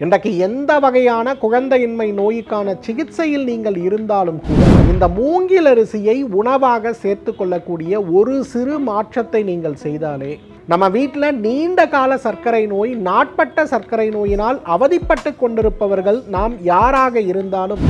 இன்றைக்கு எந்த வகையான குழந்தையின்மை நோய்க்கான சிகிச்சையில் நீங்கள் இருந்தாலும் கூட இந்த மூங்கில் அரிசியை உணவாக சேர்த்து கொள்ளக்கூடிய ஒரு சிறு மாற்றத்தை நீங்கள் செய்தாலே நம்ம வீட்டில் நீண்ட கால சர்க்கரை நோய் நாட்பட்ட சர்க்கரை நோயினால் அவதிப்பட்டு கொண்டிருப்பவர்கள் நாம் யாராக இருந்தாலும்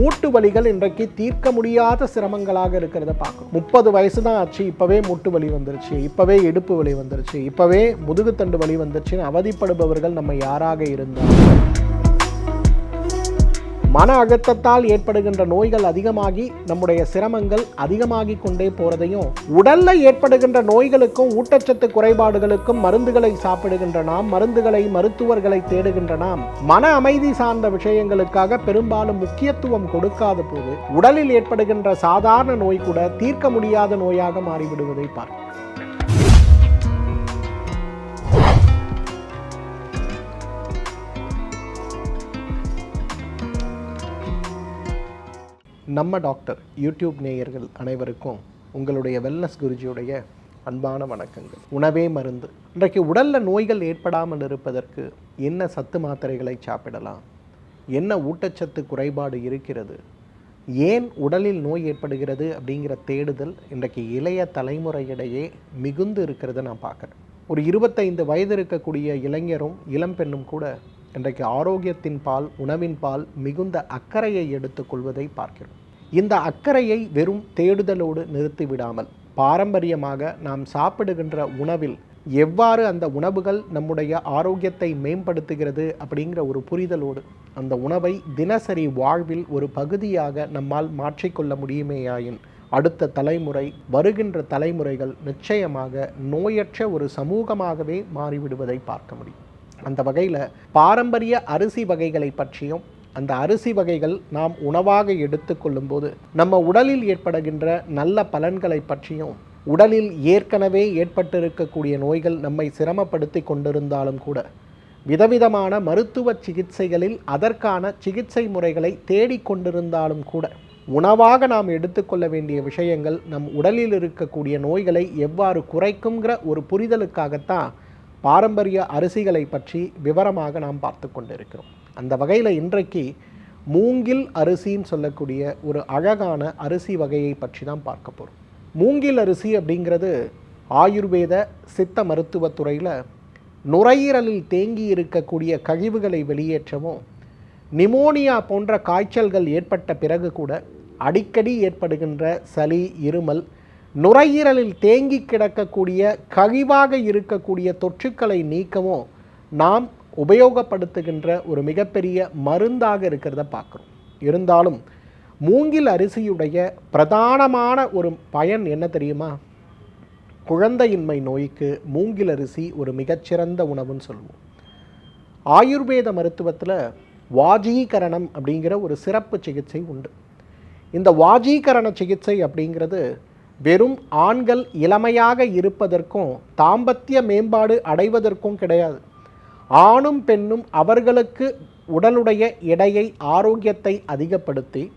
மூட்டு வலிகள் இன்றைக்கு தீர்க்க முடியாத சிரமங்களாக இருக்கிறத பார்க்கணும். முப்பது வயசு தான் ஆச்சு இப்போவே மூட்டு வலி வந்துருச்சு இப்போவே இடுப்பு வலி வந்துருச்சு இப்போவே முதுகுத்தண்டு வலி வந்துருச்சுன்னு அவதிப்படுபவர்கள் நம்ம யாராக இருந்தாலும் மன அழுத்தத்தால் ஏற்படுகின்ற நோய்கள் அதிகமாகி நம்முடைய சிரமங்கள் அதிகமாகி கொண்டே போறதையும் உடல்ல ஏற்படுகின்ற நோய்களுக்கும் ஊட்டச்சத்து குறைபாடுகளுக்கும் மருந்துகளை சாப்பிடுகின்ற நாம் மருந்துகளை மருத்துவர்களை தேடுகின்ற நாம் மன அமைதி சார்ந்த விஷயங்களுக்காக பெரும்பாலும் முக்கியத்துவம் கொடுக்காத போது உடலில் ஏற்படுகின்ற சாதாரண நோய் கூட தீர்க்க முடியாத நோயாக மாறிவிடுவதை பார்க்கிறோம். நம்ம டாக்டர் யூடியூப் நேயர்கள் அனைவருக்கும் உங்களுடைய வெல்னஸ் குருஜியுடைய அன்பான வணக்கங்கள். உணவே மருந்து. இன்றைக்கு உடலில் நோய்கள் ஏற்படாமல் இருப்பதற்கு என்ன சத்து மாத்திரைகளை சாப்பிடலாம்? என்ன ஊட்டச்சத்து குறைபாடு இருக்கிறது? ஏன் உடலில் நோய் ஏற்படுகிறது அப்படிங்கிற தேடுதல் இன்றைக்கு இளைய தலைமுறையிடையே மிகுந்து இருக்கிறத நான் பார்க்குறேன். ஒரு இருபத்தைந்து வயது இருக்கக்கூடிய இளைஞரும் இளம்பெண்ணும் கூட இன்றைக்கு ஆரோக்கியத்தின் பால் உணவின் பால் மிகுந்த அக்கறையை எடுத்துக்கொள்வதை பார்க்கிறோம். இந்த அக்கறையை வெறும் தேடுதலோடு நிறுத்திவிடாமல் பாரம்பரியமாக நாம் சாப்பிடுகின்ற உணவில் எவ்வாறு அந்த உணவுகள் நம்முடைய ஆரோக்கியத்தை மேம்படுத்துகிறது அப்படிங்கிற ஒரு புரிதலோடு அந்த உணவை தினசரி வாழ்வில் ஒரு பகுதியாக நம்மால் மாற்றிக்கொள்ள முடியுமேயாயின் அடுத்த தலைமுறை வருகின்ற தலைமுறைகள் நிச்சயமாக நோயற்ற ஒரு சமூகமாகவே மாறிவிடுவதை பார்க்க முடியும். அந்த வகையில் பாரம்பரிய அரிசி வகைகளை பற்றியும் அந்த அரிசி வகைகள் நாம் உணவாக எடுத்துக்கொள்ளும்போது நம்ம உடலில் ஏற்படுகின்ற நல்ல பலன்களை பற்றியும் உடலில் ஏற்கனவே ஏற்பட்டிருக்கக்கூடிய நோய்கள் நம்மை சிரமப்படுத்தி கொண்டிருந்தாலும் கூட விதவிதமான மருத்துவ சிகிச்சைகளில் அதற்கான சிகிச்சை முறைகளை தேடிக்கொண்டிருந்தாலும் கூட உணவாக நாம் எடுத்துக்கொள்ள வேண்டிய விஷயங்கள் நம் உடலில் இருக்கக்கூடிய நோய்களை எவ்வாறு குறைக்குங்கிற ஒரு புரிதலுக்காகத்தான் பாரம்பரிய அரிசிகளை பற்றி விவரமாக நாம் பார்த்து கொண்டிருக்கிறோம். அந்த வகையில் இன்றைக்கு மூங்கில் அரிசின்னு சொல்லக்கூடிய ஒரு அழகான அரிசி வகையை பற்றி தான் பார்க்க போகிறோம் மூங்கில் அரிசி அப்படிங்கிறது ஆயுர்வேத சித்த மருத்துவத்துறையில் நுரையீரலில் தேங்கி இருக்கக்கூடிய கழிவுகளை வெளியேற்றவும் நிமோனியா போன்ற காய்ச்சல்கள் ஏற்பட்ட பிறகு கூட அடிக்கடி ஏற்படுகின்ற சளி இருமல் நுரையீரலில் தேங்கி கிடக்கக்கூடிய கழிவாக இருக்கக்கூடிய தொற்றுக்களை நீக்கவும் நாம் உபயோகப்படுத்துகின்ற ஒரு மிகப்பெரிய மருந்தாக இருக்கிறத பார்க்குறோம். இருந்தாலும் மூங்கில் அரிசியுடைய பிரதானமான ஒரு பயன் என்ன தெரியுமா? குழந்தையின்மை நோய்க்கு மூங்கில் அரிசி ஒரு மிகச்சிறந்த உணவுன்னு சொல்லுவோம். ஆயுர்வேத மருத்துவத்தில் வாஜீகரணம் அப்படிங்கிற ஒரு சிறப்பு சிகிச்சை உண்டு. இந்த வாஜீகரண சிகிச்சை அப்படிங்கிறது வெறும் ஆண்கள் இளமையாக இருப்பதற்கும் தாம்பத்திய மேம்பாடு அடைவதற்கும் கிடையாது. ஆணும் பெண்ணும் அவர்களுக்கு உடலுடைய எடையை ஆரோக்கியத்தை அதிகப்படுத்தி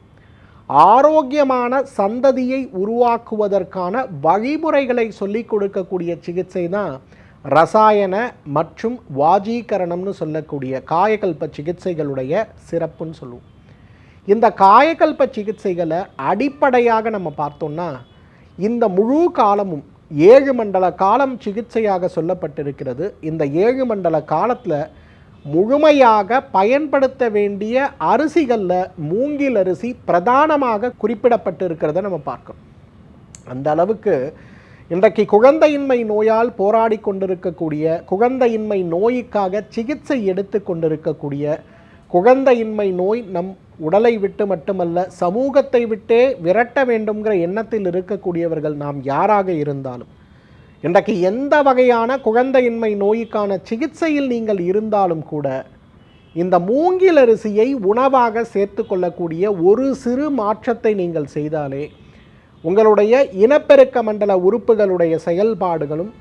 ஆரோக்கியமான சந்ததியை உருவாக்குவதற்கான வழிமுறைகளை சொல்லிக் கொடுக்கக்கூடிய சிகிச்சை தான் ரசாயன மற்றும் வாஜீகரணம்னு சொல்லக்கூடிய காயகல்ப சிகிச்சைகளுடைய சிறப்புன்னு சொல்லுவோம். இந்த காயகல்ப சிகிச்சைகளை அடிப்படையாக நம்ம பார்த்தோம்னா இந்த முழு காலமும் ஏழு மண்டல காலம் சிகிச்சையாக சொல்லப்பட்டிருக்கிறது. இந்த ஏழு மண்டல காலத்தில் முழுமையாக பயன்படுத்த வேண்டிய அரிசிகளில் மூங்கில் அரிசி பிரதானமாக குறிப்பிடப்பட்டிருக்கிறத நம்ம பார்க்கணும். அந்த அளவுக்கு இன்றைக்கு குழந்தையின்மை நோயால் போராடி கொண்டிருக்கக்கூடிய குழந்தையின்மை நோய்க்காக சிகிச்சை எடுத்து கொண்டிருக்கக்கூடிய குழந்தையின்மை நோய் நம் உடலை விட்டு மட்டுமல்ல சமூகத்தை விட்டே விரட்ட வேண்டும்ங்கிற எண்ணத்தில் இருக்கக்கூடியவர்கள் நாம் யாராக இருந்தாலும் இன்றைக்கு எந்த வகையான குழந்தையின்மை நோய்க்கான சிகிச்சையில் நீங்கள் இருந்தாலும் கூட இந்த மூங்கில் அரிசியை உணவாக சேர்த்து கொள்ளக்கூடிய ஒரு சிறு மாற்றத்தை நீங்கள் செய்தாலே உங்களுடைய இனப்பெருக்க மண்டல உறுப்புகளுடைய செயல்பாடுகளும்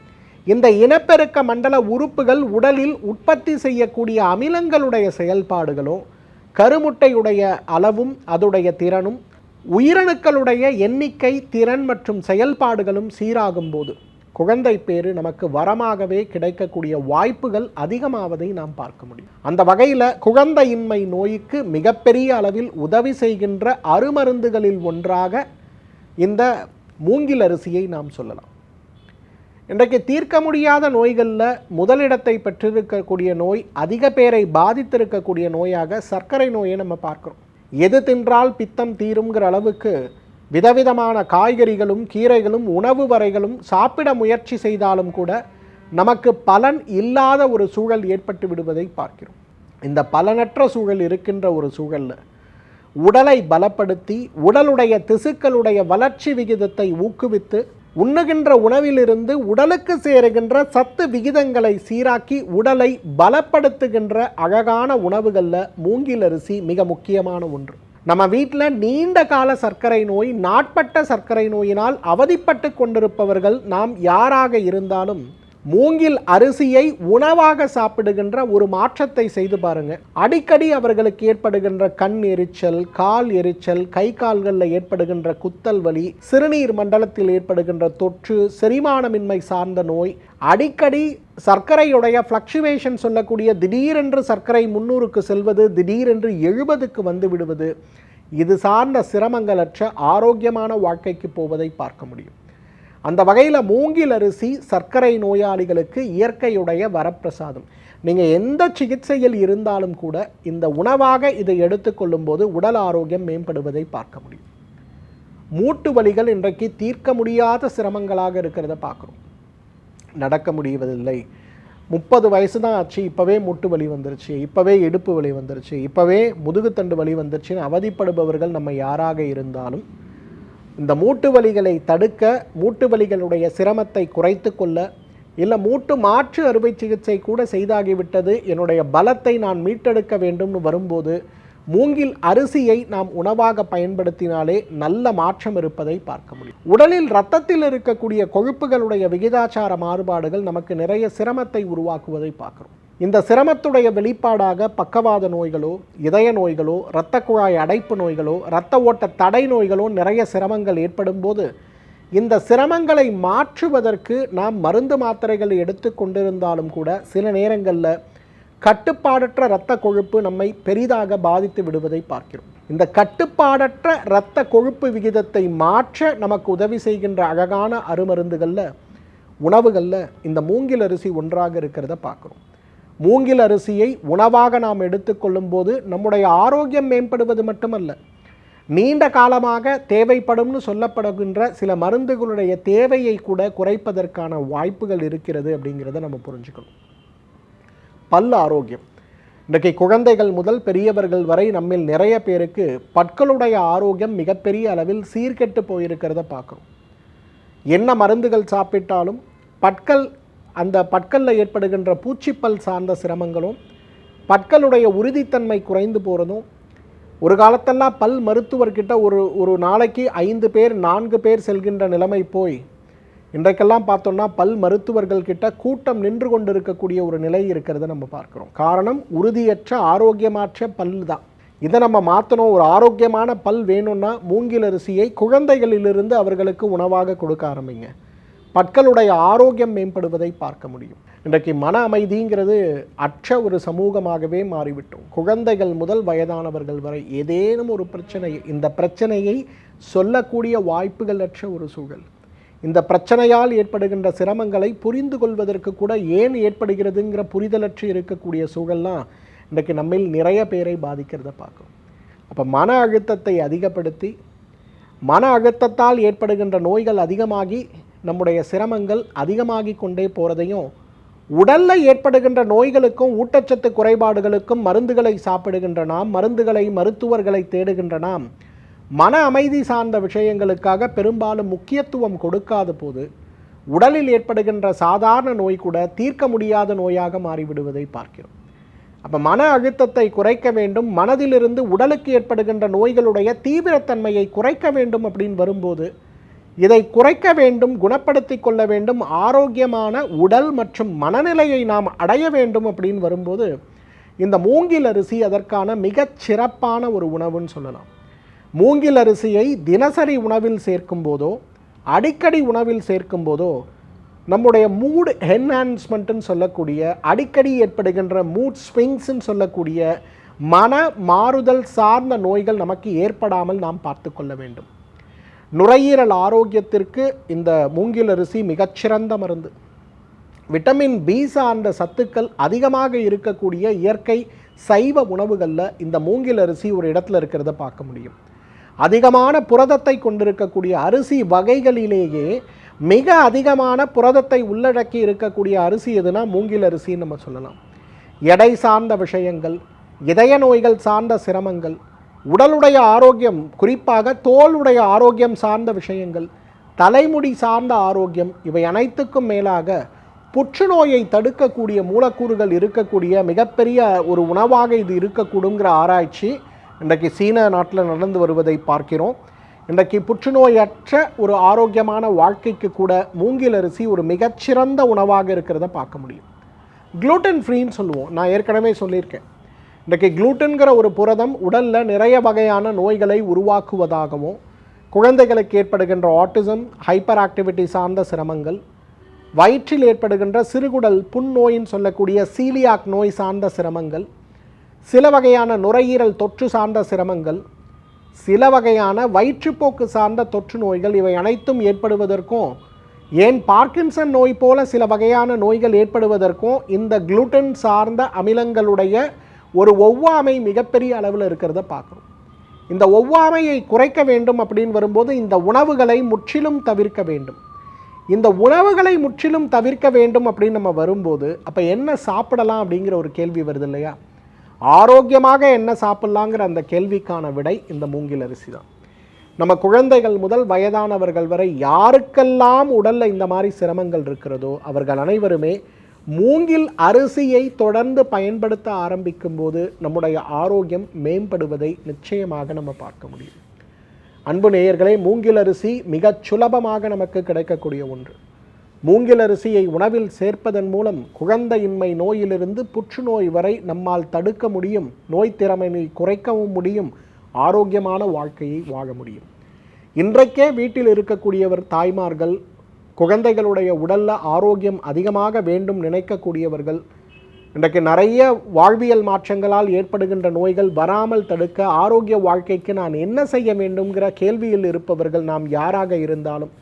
இந்த இனப்பெருக்க மண்டல உறுப்புகள் உடலில் உற்பத்தி செய்யக்கூடிய அமிலங்களுடைய செயல்பாடுகளும் கருமுட்டையுடைய அளவும் அதுடைய திறனும் உயிரணுக்களுடைய எண்ணிக்கை திறன் மற்றும் செயல்பாடுகளும் சீராகும் போது குழந்தை பேரு நமக்கு வரமாகவே கிடைக்கக்கூடிய வாய்ப்புகள் அதிகமாவதை நாம் பார்க்க முடியும். அந்த வகையில் குழந்தையின்மை நோய்க்கு மிகப்பெரிய அளவில் உதவி செய்கின்ற அருமருந்துகளில் ஒன்றாக இந்த மூங்கில் அரிசியை நாம் சொல்லலாம். இன்றைக்கு தீர்க்க முடியாத நோய்களில் முதலிடத்தை பெற்றிருக்கக்கூடிய நோய் அதிக பேரை பாதித்திருக்கக்கூடிய நோயாக சர்க்கரை நோயை நம்ம பார்க்குறோம். எது தின்றால் பித்தம் தீருங்கிற அளவுக்கு விதவிதமான காய்கறிகளும் கீரைகளும் உணவு வரைகளும் சாப்பிட முயற்சி செய்தாலும் கூட நமக்கு பலன் இல்லாத ஒரு சூழல் ஏற்பட்டு விடுவதை பார்க்கிறோம். இந்த பலனற்ற சூழல் இருக்கின்ற ஒரு சூழலில் உடலை பலப்படுத்தி உடலுடைய திசுக்களுடைய வளர்ச்சி விகிதத்தை ஊக்குவித்து உண்ணுகின்ற உணவிலிருந்து உடலுக்கு சேருகின்ற சத்து விகிதங்களை சீராக்கி உடலை பலப்படுத்துகின்ற அழகான உணவுகளில் மூங்கில் அரிசி மிக முக்கியமான ஒன்று. நம்ம வீட்டில் நீண்ட கால சர்க்கரை நோய் நாட்பட்ட சர்க்கரை நோயினால் அவதிப்பட்டு கொண்டிருப்பவர்கள் நாம் யாராக இருந்தாலும் மூங்கில் அரிசியை உணவாக சாப்பிடுகின்ற ஒரு மாற்றத்தை செய்து பாருங்க. அடிக்கடி அவர்களுக்கு ஏற்படுகின்ற கண் எரிச்சல் கால் எரிச்சல் கை கால்களில் ஏற்படுகின்ற குத்தல் வலி சிறுநீர் மண்டலத்தில் ஏற்படுகின்ற தொற்று செரிமானமின்மை சார்ந்த நோய் அடிக்கடி சர்க்கரையுடைய ஃப்ளக்சுவேஷன் சொல்லக்கூடிய திடீரென்று சர்க்கரை முன்னூறுக்கு செல்வது திடீரென்று எழுபதுக்கு வந்து விடுவது இது சார்ந்த சிரமங்களற்ற ஆரோக்கியமான வாழ்க்கைக்கு போவதை பார்க்க முடியும். அந்த வகையில் மூங்கில் அரிசி சர்க்கரை நோயாளிகளுக்கு இயற்கையுடைய வரப்பிரசாதம். நீங்கள் எந்த சிகிச்சையில் இருந்தாலும் கூட இந்த உணவாக இதை எடுத்துக்கொள்ளும்போது உடல் ஆரோக்கியம் மேம்படுவதை பார்க்க முடியும். மூட்டு வலிகள் இன்றைக்கு தீர்க்க முடியாத சிரமங்களாக இருக்கிறத பார்க்குறோம். நடக்க முடிவதில்லை. முப்பது வயசு தான் ஆச்சு இப்போவே முட்டு வலி வந்துருச்சு இப்போவே இடுப்பு வலி வந்துருச்சு இப்போவே முதுகுத்தண்டு வலி வந்துருச்சுன்னு அவதிப்படுபவர்கள் நம்ம யாராக இருந்தாலும் இந்த மூட்டு வலிகளை தடுக்க மூட்டு வலிகளுடைய சிரமத்தை குறைத்து கொள்ள இல்லை மூட்டு மாற்று அறுவை சிகிச்சை கூட செய்தாகிவிட்டது என்னுடைய பலத்தை நான் மீட்டெடுக்க வேண்டும்னு வரும்போது மூங்கில் அரிசியை நாம் உணவாக பயன்படுத்தினாலே நல்ல மாற்றம் இருப்பதை பார்க்க முடியும். உடலில் ரத்தத்தில் இருக்கக்கூடிய கொழுப்புகளுடைய விகிதாச்சார மாறுபாடுகள் நமக்கு நிறைய சிரமத்தை உருவாக்குவதை பார்க்குறோம். இந்த சிரமத்துடைய வெளிப்பாடாக பக்கவாத நோய்களோ இதய நோய்களோ இரத்த குழாய் அடைப்பு நோய்களோ இரத்த ஓட்ட தடை நோய்களோ நிறைய சிரமங்கள் ஏற்படும் போது இந்த சிரமங்களை மாற்றுவதற்கு நாம் மருந்து மாத்திரைகள் எடுத்து கொண்டிருந்தாலும் கூட சில நேரங்களில் கட்டுப்பாடற்ற இரத்த கொழுப்பு நம்மை பெரிதாக பாதித்து விடுவதை பார்க்கிறோம். இந்த கட்டுப்பாடற்ற இரத்த கொழுப்பு விகிதத்தை மாற்ற நமக்கு உதவி செய்கின்ற அழகான அருமருந்துகளில் உணவுகளில் இந்த மூங்கில் அரிசி ஒன்றாக இருக்கிறத பார்க்குறோம். மூங்கில் அரிசியை உணவாக நாம் எடுத்துக்கொள்ளும் போது நம்முடைய ஆரோக்கியம் மேம்படுவது மட்டுமல்ல நீண்ட காலமாக தேவைப்படும்னு சொல்லப்படுகின்ற சில மருந்துகளுடைய தேவையை கூட குறைப்பதற்கான வாய்ப்புகள் இருக்கிறது அப்படிங்கிறத நம்ம புரிஞ்சுக்கணும். பல் ஆரோக்கியம். இன்றைக்கு குழந்தைகள் முதல் பெரியவர்கள் வரை நம்மில் நிறைய பேருக்கு பற்களுடைய ஆரோக்கியம் மிகப்பெரிய அளவில் சீர்கெட்டு போயிருக்கிறத பார்க்குறோம். என்ன மருந்துகள் சாப்பிட்டாலும் பற்கள் அந்த பற்களில் ஏற்படுகின்ற பூச்சிப்பல் சார்ந்த சிரமங்களும் பற்களுடைய உறுதித்தன்மை குறைந்து போகிறதும் ஒரு காலத்தெல்லாம் பல் மருத்துவர்கிட்ட ஒரு ஒரு நாளைக்கு ஐந்து பேர் நான்கு பேர் செல்கின்ற நிலைமை போய் இன்றைக்கெல்லாம் பார்த்தோம்னா பல் மருத்துவர்கள் கிட்ட கூட்டம் நின்று கொண்டு இருக்கக்கூடிய ஒரு நிலை இருக்கிறத நம்ம பார்க்குறோம். காரணம் உறுதியற்ற ஆரோக்கியமாற்ற பல் தான். இதை நம்ம மாற்றணும் ஒரு ஆரோக்கியமான பல் வேணும்னா மூங்கில் அரிசியை குழந்தைகளிலிருந்து அவர்களுக்கு உணவாக கொடுக்க ஆரம்பிங்க. பற்களுடைய ஆரோக்கியம் மேம்படுவதை பார்க்க முடியும். இன்றைக்கு மன அமைதிங்கிறது அற்ற ஒரு சமூகமாகவே மாறிவிட்டோம். குழந்தைகள் முதல் வயதானவர்கள் வரை ஏதேனும் ஒரு பிரச்சனை இந்த பிரச்சனையை சொல்லக்கூடிய வாய்ப்புகள் அற்ற ஒரு சூழல். இந்த பிரச்சனையால் ஏற்படுகின்ற சிரமங்களை புரிந்து கொள்வதற்கு கூட ஏன் ஏற்படுகிறதுங்கிற புரிதலற்று இருக்கக்கூடிய சூழல்லாம் இன்றைக்கு நம்மில் நிறைய பேரை பாதிக்கிறத பார்க்கும். அப்போ மன அழுத்தத்தை அதிகப்படுத்தி மன அழுத்தத்தால் ஏற்படுகின்ற நோய்கள் அதிகமாகி நம்முடைய சிரமங்கள் அதிகமாகி கொண்டே போகிறதையும் உடலில் ஏற்படுகின்ற நோய்களுக்கும் ஊட்டச்சத்து குறைபாடுகளுக்கும் மருந்துகளை சாப்பிடுகின்ற நாம் மருந்துகளை மருத்துவர்களை தேடுகின்ற நாம் மன அமைதி சார்ந்த விஷயங்களுக்காக பெரும்பாலும் முக்கியத்துவம் கொடுக்காத போது உடலில் ஏற்படுகின்ற சாதாரண நோய் கூட தீர்க்க முடியாத நோயாக மாறிவிடுவதை பார்க்கிறோம். அப்போ மன அழுத்தத்தை குறைக்க வேண்டும் மனதிலிருந்து உடலுக்கு ஏற்படுகின்ற நோய்களுடைய தீவிரத்தன்மையை குறைக்க வேண்டும் அப்படின்னு வரும்போது இதை குறைக்க வேண்டும் குணப்படுத்தி கொள்ள வேண்டும் ஆரோக்கியமான உடல் மற்றும் மனநிலையை நாம் அடைய வேண்டும் அப்படின்னு வரும்போது இந்த மூங்கில் அரிசி அதற்கான மிகச் சிறப்பான ஒரு உணவுன்னு சொல்லலாம். மூங்கில் அரிசியை தினசரி உணவில் சேர்க்கும் போதோ அடிக்கடி உணவில் சேர்க்கும் போதோ நம்முடைய மூட் என்ஹான்ஸ்மெண்ட்டுன்னு சொல்லக்கூடிய அடிக்கடி ஏற்படுகின்ற மூட் ஸ்விங்ஸ்ன்னு சொல்லக்கூடிய மன மாறுதல் சார்ந்த நோய்கள் நமக்கு ஏற்படாமல் நாம் பார்த்து கொள்ள வேண்டும். நுரையீரல் ஆரோக்கியத்திற்கு இந்த மூங்கில் அரிசி மிகச்சிறந்த மருந்து. விட்டமின் பி சார்ந்த சத்துக்கள் அதிகமாக இருக்கக்கூடிய இயற்கை சைவ உணவுகளில் இந்த மூங்கில் அரிசி ஒரு இடத்துல இருக்கிறத பார்க்க முடியும். அதிகமான புரதத்தை கொண்டிருக்கக்கூடிய அரிசி வகைகளிலேயே மிக அதிகமான புரதத்தை உள்ளடக்கி இருக்கக்கூடிய அரிசி எதுனா மூங்கில் அரிசின்னு நம்ம சொல்லலாம். எடை சார்ந்த விஷயங்கள் இதய நோய்கள் சார்ந்த சிரமங்கள் உடலுடைய ஆரோக்கியம் குறிப்பாக தோலுடைய ஆரோக்கியம் சார்ந்த விஷயங்கள் தலைமுடி சார்ந்த ஆரோக்கியம் இவை அனைத்துக்கும் மேலாக புற்றுநோயை தடுக்கக்கூடிய மூலக்கூறுகள் இருக்கக்கூடிய மிகப்பெரிய ஒரு உணவாக இது இருக்கக்கூடுங்கிற ஆராய்ச்சி இன்றைக்கு சீன நாட்டில் நடந்து வருவதை பார்க்கிறோம். இன்றைக்கு புற்றுநோயற்ற ஒரு ஆரோக்கியமான வாழ்க்கைக்கு கூட மூங்கில் அரிசி ஒரு மிகச்சிறந்த உணவாக இருக்கிறத பார்க்க முடியும். க்ளூட்டன் ஃப்ரீன்னு சொல்லுவோம். நான் ஏற்கனவே சொல்லியிருக்கேன். இன்றைக்கு குளூட்டன்கிற ஒரு புரதம் உடலில் நிறைய வகையான நோய்களை உருவாக்குவதாகவும் குழந்தைகளுக்கு ஏற்படுகின்ற ஆட்டிசம் ஹைப்பர் ஆக்டிவிட்டி சார்ந்த சிரமங்கள் வயிற்றில் ஏற்படுகின்ற சிறுகுடல் புண்ணோயின்னு சொல்லக்கூடிய சீலியாக் நோய் சார்ந்த சிரமங்கள் சில வகையான நுரையீரல் தொற்று சார்ந்த சிரமங்கள் சில வகையான வயிற்றுப்போக்கு சார்ந்த தொற்று நோய்கள் இவை அனைத்தும் ஏற்படுவதற்கும் ஏன் பார்க்கின்சன் நோய் போல சில வகையான நோய்கள் ஏற்படுவதற்கும் இந்த குளூட்டன் சார்ந்த அமிலங்களுடைய ஒரு ஒவ்வாமை மிகப்பெரிய அளவில் இருக்கிறத பார்க்குறோம். இந்த ஒவ்வாமையை குறைக்க வேண்டும் அப்படின்னு வரும்போது இந்த உணவுகளை முற்றிலும் தவிர்க்க வேண்டும். இந்த உணவுகளை முற்றிலும் தவிர்க்க வேண்டும் அப்படின்னு நம்ம வரும்போது அப்போ என்ன சாப்பிடலாம் அப்படிங்கிற ஒரு கேள்வி வருது இல்லையா? ஆரோக்கியமாக என்ன சாப்பிட்லாங்கிற அந்த கேள்விக்கான விடை இந்த மூங்கில் அரிசி தான். நம்ம குழந்தைகள் முதல் வயதானவர்கள் வரை யாருக்கெல்லாம் உடலில் இந்த மாதிரி சிரமங்கள் இருக்கிறதோ அவர்கள் அனைவருமே மூங்கில் அரிசியை தொடர்ந்து பயன்படுத்த ஆரம்பிக்கும் போது நம்முடைய ஆரோக்கியம் மேம்படுவதை நிச்சயமாக நம்ம பார்க்க முடியும். அன்பு நேயர்களே மூங்கில் அரிசி மிகச் சுலபமாக நமக்கு கிடைக்கக்கூடிய ஒன்று. மூங்கில் அரிசியை உணவில் சேர்ப்பதன் மூலம் குழந்தையின்மை நோயிலிருந்து புற்றுநோய் வரை நம்மால் தடுக்க முடியும் நோய் திறமையை குறைக்கவும் முடியும் ஆரோக்கியமான வாழ்க்கையை வாழ முடியும். இன்றைக்கே வீட்டில் இருக்கக்கூடியவர் தாய்மார்கள் குழந்தைகளுடைய உடலில் ஆரோக்கியம் அதிகமாக வேண்டும் நினைக்கக்கூடியவர்கள் இன்றைக்கு நிறைய வாழ்வியல் மாற்றங்களால் ஏற்படுகின்ற நோய்கள் வராமல் தடுக்க ஆரோக்கிய வாழ்க்கைக்கு நான் என்ன செய்ய வேண்டும்ங்கிற கேள்வியில் இருப்பவர்கள் நாம் யாராக இருந்தாலும்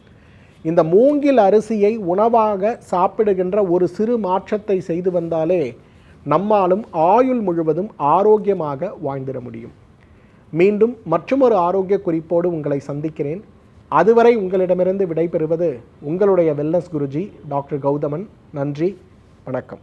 இந்த மூங்கில் அரிசியை உணவாக சாப்பிடுகின்ற ஒரு சிறு மாற்றத்தை செய்து வந்தாலே நம்மாலும் ஆயுள் முழுவதும் ஆரோக்கியமாக வாழ்ந்திட முடியும். மீண்டும் மற்றொரு ஆரோக்கிய குறிப்போடு உங்களை சந்திக்கிறேன். அதுவரை உங்களிடமிருந்து விடைபெறுவது உங்களுடைய வெல்னஸ் குருஜி டாக்டர் கௌதமன். நன்றி வணக்கம்.